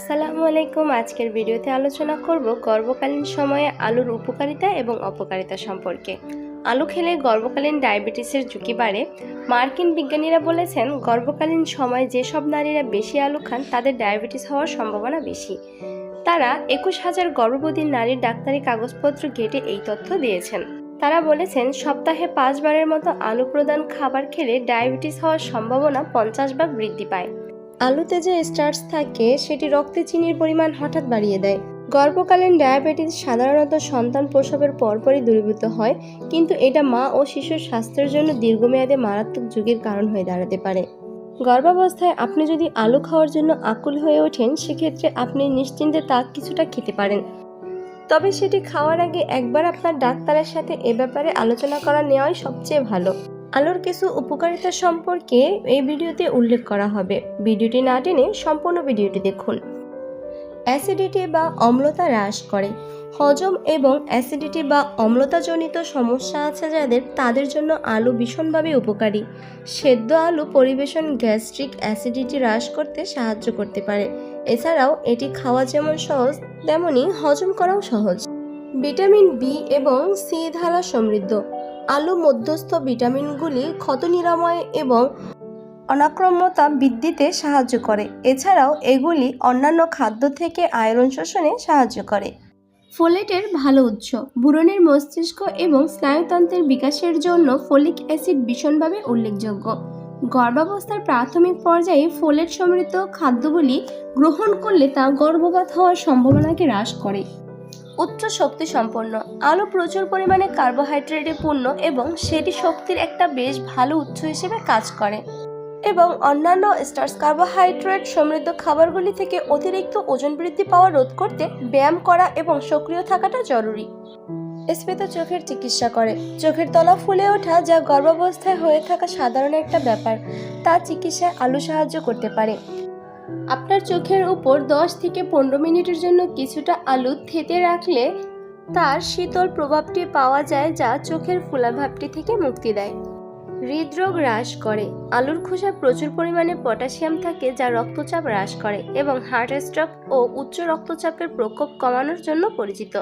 আসসালামু আলাইকুম। আজকের ভিডিওতে আলোচনা করব গর্ভকালীন সময়ে আলুর উপকারিতা এবং অপকারিতা সম্পর্কে। আলু খেলে গর্ভকালীন ডায়াবেটিসের ঝুঁকি বাড়ে। মার্কিন বিজ্ঞানীরা বলেছেন, গর্ভকালীন সময়ে যেসব নারীরা বেশি আলু খান, তাদের ডায়াবেটিস হওয়ার সম্ভাবনা বেশি। তারা একুশ হাজার গর্ভবতী নারীর ডাক্তারি কাগজপত্র ঘেটে এই তথ্য দিয়েছেন। তারা বলেছেন, সপ্তাহে পাঁচবারের মতো আলু প্রদান খাবার খেলে ডায়াবেটিস হওয়ার সম্ভাবনা পঞ্চাশ ভাগ বৃদ্ধি পায়। আলুতে যে স্টার্চ থাকে, সেটি রক্তে চিনির পরিমাণ হঠাৎ বাড়িয়ে দেয়। গর্ভকালীন ডায়াবেটিস সাধারণত সন্তান প্রসবের পরপরই দূরীভূত হয়, কিন্তু এটা মা ও শিশুর স্বাস্থ্যের জন্য দীর্ঘমেয়াদে মারাত্মক ঝুঁকির কারণ হয়ে দাঁড়াতে পারে। গর্ভাবস্থায় আপনি যদি আলু খাওয়ার জন্য আকুল হয়ে ওঠেন, সেক্ষেত্রে আপনি নিশ্চিন্তে তা কিছুটা খেতে পারেন। তবে সেটি খাওয়ার আগে একবার আপনার ডাক্তারের সাথে এ ব্যাপারে আলোচনা করা নেওয়াই সবচেয়ে ভালো। আলুর কিছু উপকারিতা সম্পর্কে এই ভিডিওতে উল্লেখ করা হবে। ভিডিওটি না টেনে সম্পূর্ণ ভিডিওটি দেখুন। অ্যাসিডিটি বা অম্লতা হ্রাস করে। হজম এবং অ্যাসিডিটি বা অম্লতাজনিত সমস্যা আছে যাদের তাদের জন্য আলু ভীষণভাবে উপকারী। সেদ্ধ আলু পরিবেশন গ্যাস্ট্রিক অ্যাসিডিটি হ্রাস করতে সাহায্য করতে পারে। এছাড়াও এটি খাওয়া যেমন সহজ তেমনই হজম করাও সহজ। ভিটামিন বি এবং সি ধারা সমৃদ্ধ। আলু মধ্যস্থ ভিটামিনগুলি ক্ষত নিরাময় এবং অনাক্রম্যতা বৃদ্ধিতে সাহায্য করে। এছাড়াও এগুলি অন্যান্য খাদ্য থেকে আয়রন শোষণে সাহায্য করে। ফোলেটের ভালো উৎস। বুড়নের মস্তিষ্ক এবং স্নায়ুতন্ত্রের বিকাশের জন্য ফোলিক অ্যাসিড ভীষণভাবে উল্লেখযোগ্য। গর্ভাবস্থার প্রাথমিক পর্যায়ে ফোলেট সমৃদ্ধ খাদ্যগুলি গ্রহণ করলে তা গর্ভপাত হওয়ার সম্ভাবনাকে হ্রাস করে। উচ্চ শক্তি সম্পন্ন। আলু প্রচুর পরিমাণে কার্বোহাইড্রেটে পূর্ণ এবং সেটি শক্তির একটা বেশ ভালো উৎস হিসেবে কাজ করে। এবং অন্যান্য স্টার্স কার্বোহাইড্রেট সমৃদ্ধ খাবারগুলি থেকে অতিরিক্ত ওজন বৃদ্ধি পাওয়া রোধ করতে ব্যায়াম করা এবং সক্রিয় থাকাটা জরুরি। স্ফীত চোখের চিকিৎসা করে। চোখের তলা ফুলে ওঠা যা গর্ভাবস্থায় হয়ে থাকা সাধারণ একটা ব্যাপার, তা চিকিৎসায় আলু সাহায্য করতে পারে। আপনার চোখের উপর দশ থেকে পনেরো মিনিটের জন্য কিছুটা আলু থেতে রাখলে তার শীতল প্রভাবটি পাওয়া যায় যা চোখের ফোলাভাবটি থেকে মুক্তি দেয়। হৃদরোগ হ্রাস করে। আলুর খোসায় প্রচুর পরিমাণে পটাশিয়াম থাকে যা রক্তচাপ হ্রাস করে এবং হার্ট স্ট্রোক ও উচ্চ রক্তচাপের প্রকোপ কমানোর জন্য পরিচিত।